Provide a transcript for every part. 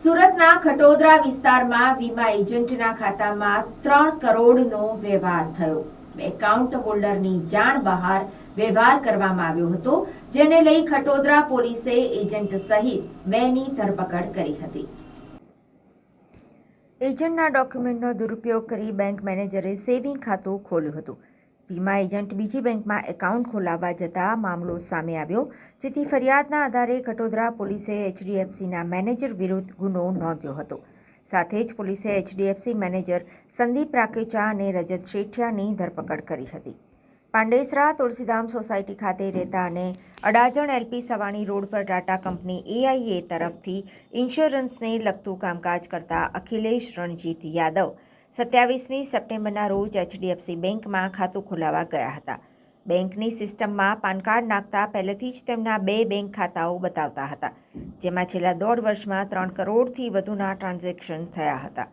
સુરતના ખટોદરા વિસ્તારમાં વીમા એજન્ટના ખાતામાં ત્રણ કરોડનો વ્યવહાર થયો. એકાઉન્ટ હોલ્ડરની જાણ બહાર વ્યવહાર કરવામાં આવ્યો હતો, જેને લઈ ખટોદરા પોલીસે એજન્ટ સહિત બેની ધરપકડ કરી હતી. એજન્ટના ડોક્યુમેન્ટનો દુરુપયોગ કરી બેંક મેનેજરે સેવિંગ ખાતું ખોલ્યું હતું. વીમા એજન્ટ બીજી બેંકમાં એકાઉન્ટ ખોલાવવા જતા મામલો સામે આવ્યો, જેથી ફરિયાદના આધારે કટોદરા પોલીસે એચડીએફસીના મેનેજર વિરુદ્ધ ગુનો નોંધ્યો હતો. સાથે જ પોલીસે એચડીએફસી મેનેજર સંદીપ રાકેચા અને રજત શેઠિયાની ધરપકડ કરી હતી. પાંડેસરા તુલસીધામ સોસાયટી ખાતે રહેતા અને અડાજણ એલપી સવાણી રોડ પર ટાટા કંપની એઆઈએ તરફથી ઇન્સ્યોરન્સને લગતું કામકાજ કરતા અખિલેશ રણજીત યાદવ સત્યાવીસમી સપ્ટેમ્બરના રોજ એચડીએફસી બેંકમાં ખાતું ખોલાવવા ગયા હતા. બેંકની સિસ્ટમમાં પાન કાર્ડ નાખતા પહેલેથી જ તેમના બે બેંક ખાતાઓ બતાવતા હતા, જેમાં છેલ્લા દોઢ વર્ષમાં ત્રણ કરોડથી વધુના ટ્રાન્ઝેક્શન થયા હતા.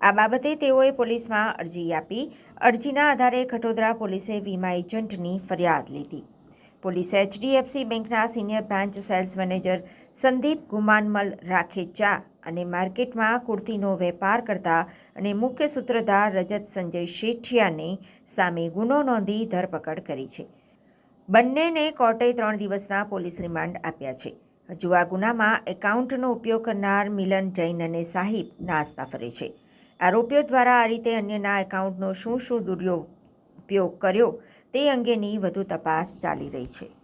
આ બાબતે તેઓએ પોલીસમાં અરજી આપી, અરજીના આધારે ખટોદરા પોલીસે વીમા એજન્ટની ફરિયાદ લીધી. પોલીસે એચડીએફસી બેંકના senior branch sales manager Sandeep Gumanmal Rakhecha અને માર્કેટમાં કુર્તીનો વેપાર કરતા અને મુખ્ય સૂત્રધાર રજત સંજય શેઠિયાને સામે ગુનો નોંધી ધરપકડ કરી છે. બંનેને કોર્ટે ત્રણ દિવસના પોલીસ રિમાન્ડ આપ્યા છે. હજુ આ ગુનામાં એકાઉન્ટનો ઉપયોગ કરનાર મિલન જૈન અને સાહિબ નાસ્તા ફરે છે. આરોપીઓ દ્વારા આ રીતે અન્યના એકાઉન્ટનો શું શું દુરુપયોગ કર્યો તે અંગેની વધુ તપાસ ચાલી રહી છે.